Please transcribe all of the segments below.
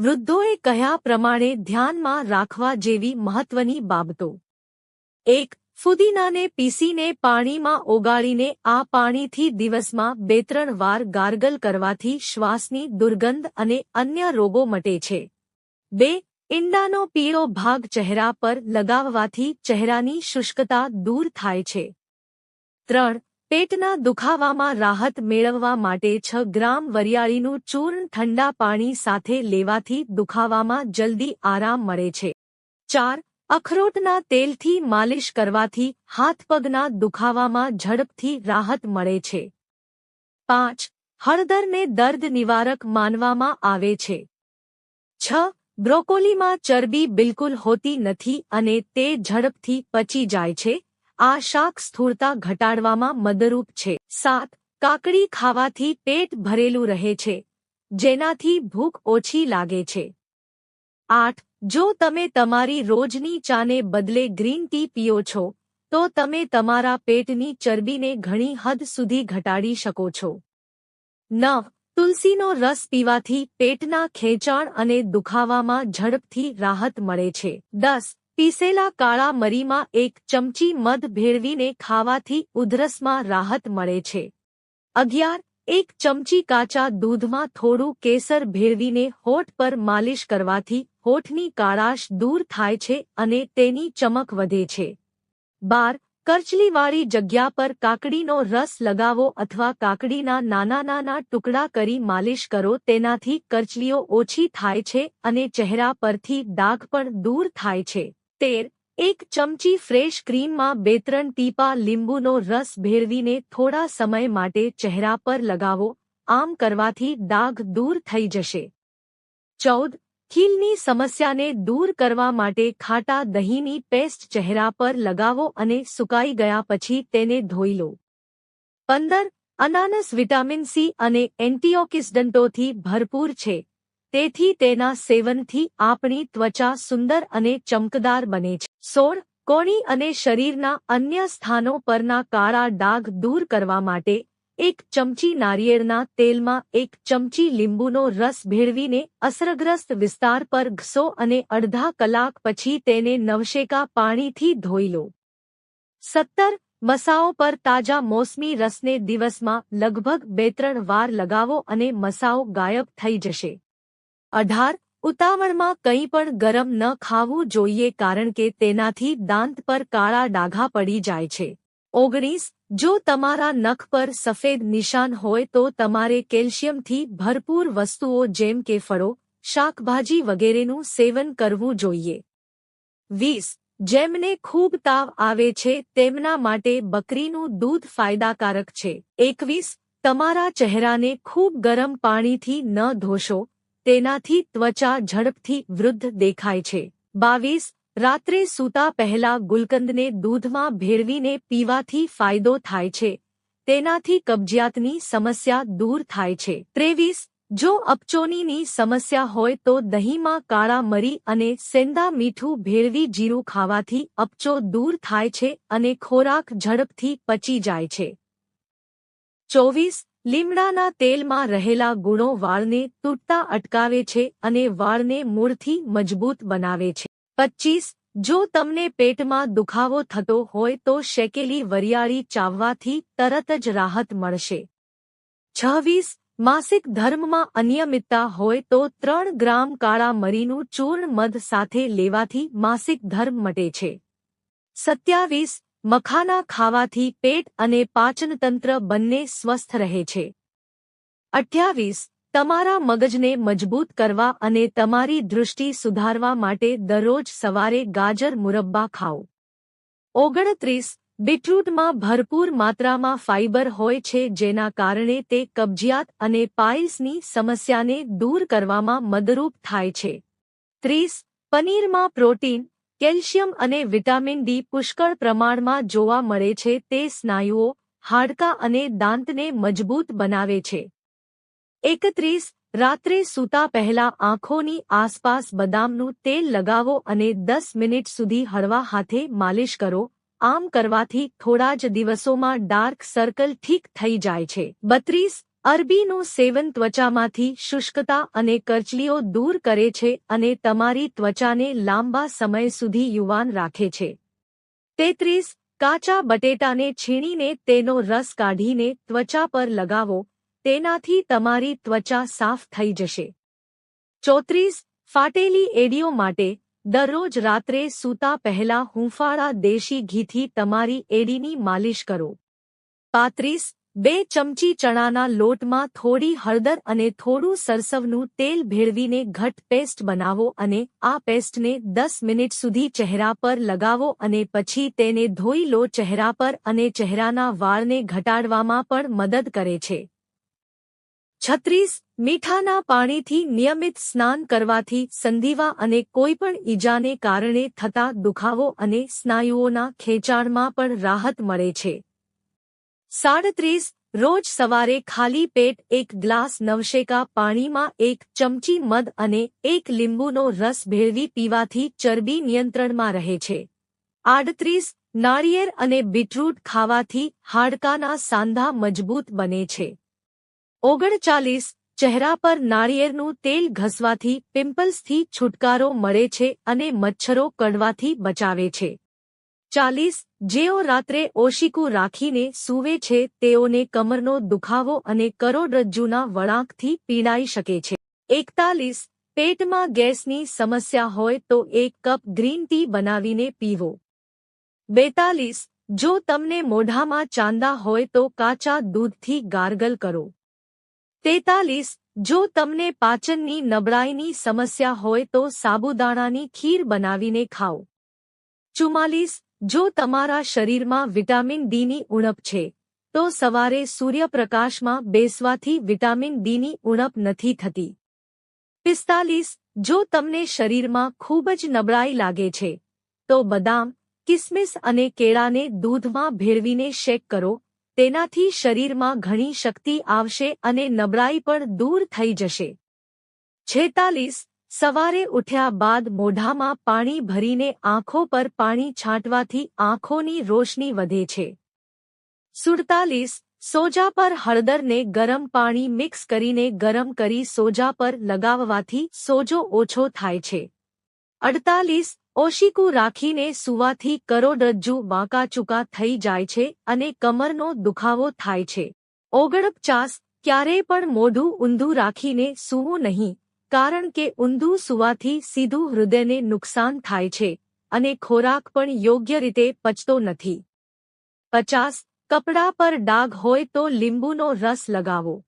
વૃદ્ધોએ કહ્યા પ્રમાણે ધ્યાનમાં રાખવા જેવી મહત્વની બાબતો? એક, ફુદીનાને પીસીને પાણીમાં ઓગાળીને આ પાણીથી દિવસમાં બે ત્રણ વાર ગાર્ગલ કરવાથી શ્વાસની દુર્ગંધ અને અન્ય રોગો મટે છે. બે, ઈંડાનો પીળો ભાગ ચહેરા પર લગાવવાથી ચહેરાની શુષ્કતા દૂર થાય છે. ત્રણ પેટના દુખાવામાં રાહત મેળવવા માટે છ ગ્રામ વરિયાળીનું ચૂર્ણ ઠંડા પાણી સાથે લેવાથી દુખાવામાં જલ્દી આરામ મળે છે. ચાર, અખરોટના તેલથી માલિશ કરવાથી હાથપગના દુખાવામાં ઝડપથી રાહત મળે છે. પાંચ, હળદરને દર્દ નિવારક માનવામાં આવે છે. છ, બ્રોકોલીમાં ચરબી બિલકુલ હોતી નથી અને તે ઝડપથી પચી જાય છે. આ શાક સ્થૂળતા ઘટાડવામાં મદરૂપ છે. સાત, કાકડી ખાવાથી પેટ ભરેલું રહે છે, જેનાથી ભૂખ ઓછી લાગે છે. આઠ, જો તમે તમારી રોજની ચાને બદલે ગ્રીન ટી પીઓ છો, તો તમે તમારા પેટની ચરબીને ઘણી હદ સુધી ઘટાડી શકો છો. નવ, તુલસીનો રસ પીવાથી પેટના ખેંચાણ અને દુખાવામાં ઝડપથી રાહત મળે છે. દસ પીસેલા કાળા મરીમાં એક ચમચી મધ ભેળવીને ખાવાથી ઉધરસમાં રાહત મળે છે. અગિયાર, એક ચમચી કાચા દૂધમાં થોડું કેસર ભેળવીને હોઠ પર માલિશ કરવાથી હોઠની કાળાશ દૂર થાય છે અને તેની ચમક વધે છે. બાર, કરચલીવાળી જગ્યા પર કાકડીનો રસ લગાવો અથવા કાકડીના નાના નાના ટુકડા કરી માલિશ કરો તેનાથી કરચલીઓ ઓછી થાય છે અને ચહેરા પરથી ડાઘ પણ દૂર થાય છે. તેર, એક ચમચી ફ્રેશ ક્રીમમાં બે ત્રણ ટીપા લીંબુનો રસ ભેળવીને થોડા સમય માટે ચહેરા પર લગાવો, આમ કરવાથી દાગ દૂર થઈ જશે. ચૌદ, ખીલની સમસ્યાને દૂર કરવા માટે ખાટા દહીંની પેસ્ટ ચહેરા પર લગાવો અને સુકાઈ ગયા પછી તેને ધોઈ લો. પંદર, અનાનસ વિટામિન સી અને એન્ટીઓક્સિડન્ટોથી ભરપૂર છે. તેથી તેના સેવનથી આપણી ત્વચા સુંદર અને ચમકદાર બને છે. સોળ. કોણી અને શરીરના અન્ય સ્થાનો પરના કાળા ડાઘ દૂર કરવા માટે એક ચમચી નારિયેળના તેલમાં એક ચમચી લીંબુનો રસ ભેળવીને અસરગ્રસ્ત વિસ્તાર પર ઘસો અને અડધા કલાક પછી તેને નવશેકા પાણીથી ધોઈ લો. સત્તર. મસાઓ પર તાજા મોસમી રસને દિવસમાં લગભગ બે ત્રણ વાર લગાવો અને મસાઓ ગાયબ થઈ જશે. અઢાર, ઉતાવળમાં કંઈ પણ ગરમ ન ખાવું જોઈએ કારણ કે તેનાથી દાંત પર કાળા ડાઘા પડી જાય છે. ઓગણીસ, જો તમારા નખ પર સફેદ નિશાન હોય તો તમારે કેલ્શિયમથી ભરપૂર વસ્તુઓ જેમ કે ફળો, શાકભાજી વગેરેનું સેવન કરવું જોઈએ. વીસ, જેમને ખૂબ તાવ આવે છે તેમના માટે બકરીનું દૂધ ફાયદાકારક છે. એકવીસ, તમારા ચહેરાને ખૂબ ગરમ પાણીથી ન ધોશો તેનાથી ત્વચા ઝડપથી વૃદ્ધ દેખાય છે. બાવીસ, રાત્રે સૂતા પહેલા ગુલકંદને દૂધમાં ભેળવીને પીવાથી ફાયદો થાય છે. તેનાથી કબજિયાતની સમસ્યા દૂર થાય છે. ત્રેવીસ, જો અપચોનીની સમસ્યા હોય તો દહીંમાં કાળા મરી અને સેંદા મીઠું ભેળવી જીરું ખાવાથી અપચો દૂર થાય છે અને ખોરાક ઝડપથી પચી જાય છે. ચોવીસ લીમડાના તેલમાં રહેલા ગુણો વાળને તૂટતા અટકાવે છે અને વાળને મૂળથી મજબૂત બનાવે છે. પચીસ, જો તમને પેટમાં દુખાવો થતો હોય તો શેકેલી વરિયાળી ચાવવાથી તરત જ રાહત મળશે. છવ્વીસ, માસિક ધર્મમાં અનિયમિતતા હોય તો ત્રણ ગ્રામ કાળા મરીનું ચૂર્ણ મધ સાથે લેવાથી માસિક ધર્મ મટે છે. સત્યાવીસ મખાના ખાવાથી પેટ અને પાચનતંત્ર બંને સ્વસ્થ રહે છે. અઠ્યાવીસ. તમારા મગજને મજબૂત કરવા અને તમારી દૃષ્ટિ સુધારવા માટે દરરોજ સવારે ગાજર મુરબ્બા ખાઓ. ઓગણત્રીસ. બીટરૂટમાં ભરપૂર માત્રામાં ફાઇબર હોય છે જેના કારણે તે કબજિયાત અને પાઇલ્સની સમસ્યાને દૂર કરવામાં મદરૂપ થાય છે. ત્રીસ. પનીરમાં પ્રોટીન કેલ્શિયમ અને વિટામિન ડી પુષ્કળ પ્રમાણમાં જોવા મળે છે, તે સ્નાયુઓ, હાડકાં અને દાંતને મજબૂત બનાવે છે. એકત્રીસ, રાત્રે સૂતા પહેલા આંખોની આસપાસ બદામનું તેલ લગાવો અને દસ મિનિટ સુધી હળવા હાથે માલિશ કરો. આમ કરવાથી થોડા જ દિવસોમાં ડાર્ક સર્કલ ઠીક થઈ જાય છે. બત્રીસ અરબીનું સેવન ત્વચામાંથી શુષ્કતા અને કરચલીઓ દૂર કરે છે અને તમારી ત્વચાને લાંબા સમય સુધી યુવાન રાખે છે. તેત્રીસ, કાચા બટેટાને છીણીને તેનો રસ કાઢીને ત્વચા પર લગાવો, તેનાથી તમારી ત્વચા સાફ થઈ જશે. ચોત્રીસ, ફાટેલી એડીઓ માટે દરરોજ રાત્રે સૂતા પહેલા હુંફાળા દેશી ઘીથી તમારી એડીની માલિશ કરો. પાંત્રીસ બે ચમચી ચણાના લોટમાં થોડી હળદર અને થોડું સરસવનું તેલ ભેળવીને ઘટ પેસ્ટ બનાવો અને આ પેસ્ટને દસ મિનિટ સુધી ચહેરા પર લગાવો અને પછી તેને ધોઈ લો. ચહેરા પર અને ચહેરાના વાળને ઘટાડવામાં પણ મદદ કરે છે. છત્રીસ, મીઠાના પાણીથી નિયમિત સ્નાન કરવાથી સંધિવા અને કોઈપણ ઈજાને કારણે થતા દુખાવો અને સ્નાયુઓના ખેંચાણમાં પણ રાહત મળે છે. સાડત્રીસ, રોજ સવારે ખાલી પેટ એક ગ્લાસ નવશેકા પાણીમાં એક ચમચી મધ અને એક લીંબુનો રસ ભેળવી પીવાથી ચરબી નિયંત્રણમાં રહે છે. આડત્રીસ, નાળિયેર અને બીટરૂટ ખાવાથી હાડકાના સાંધા મજબૂત બને છે. ઓગણચાલીસ, ચહેરા પર નાળિયેરનું તેલ ઘસવાથી પિમ્પલ્સથી છુટકારો મળે છે અને મચ્છરો કડવાથી બચાવે છે. ચાલીસ, જેઓ રાત્રે ઓશિકું રાખીને સૂવે છે, તેઓને કમરનો દુખાવો અને કરોડરજ્જુના વળાંકથી પીડાઈ શકે છે. એકતાલીસ, પેટમાં ગેસની સમસ્યા હોય તો એક કપ ગ્રીન ટી બનાવીને પીવો. બેતાલીસ, જો તમને મોઢામાં ચાંદા હોય તો કાચા દૂધથી ગાર્ગલ કરો. તેતાલીસ, જો તમને પાચનની નબળાઈની સમસ્યા હોય તો સાબુદાણાની ખીર બનાવીને ખાઓ. ચુમ્માલીસ જો તમારા શરીરમાં વિટામિન ડીની ઉણપ છે, તો સવારે સૂર્યપ્રકાશમાં બેસવાથી વિટામિન ડીની ઉણપ નથી થતી. પિસ્તાલીસ, જો તમને શરીરમાં ખૂબ જ નબળાઈ લાગે છે, તો બદામ, કિસમિસ અને કેળાને દૂધમાં ભેળવીને શેક કરો, તેનાથી શરીરમાં ઘણી શક્તિ આવશે અને નબળાઈ પણ દૂર થઈ જશે. છેતાલીસ સવારે ઉઠ્યા બાદ મોઢામાં પાણી ભરીને આંખો પર પાણી છાંટવાથી આંખોની રોશની વધે છે. સુડતાલીસ, સોજા પર હળદરને ગરમ પાણી મિક્સ કરીને ગરમ કરી સોજા પર લગાવવાથી સોજો ઓછો થાય છે. અડતાલીસ, ઓશિકું રાખીને સુવાથી કરોડરજ્જુ બાંકાચૂકા થઈ જાય છે અને કમરનો દુખાવો થાય છે. ઓગણપચાસ, ક્યારેય પણ મોઢું ઊંધું રાખીને સૂવું નહીં. કારણ કે ઊંધું સુવાથી સીધું હૃદયને નુકસાન થાય છે અને ખોરાક પણ યોગ્ય રીતે પચતો નથી. પચાસ, કપડા પર ડાઘ હોય તો લીંબુનો રસ લગાવો.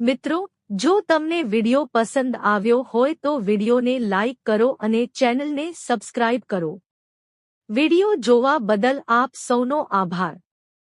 મિત્રો, જો તમને વિડિયો પસંદ આવ્યો હોય તો વિડિયોને લાઇક કરો અને ચેનલને સબસ્ક્રાઇબ કરો. વિડિયો જોવા બદલ આપ સૌનો આભાર.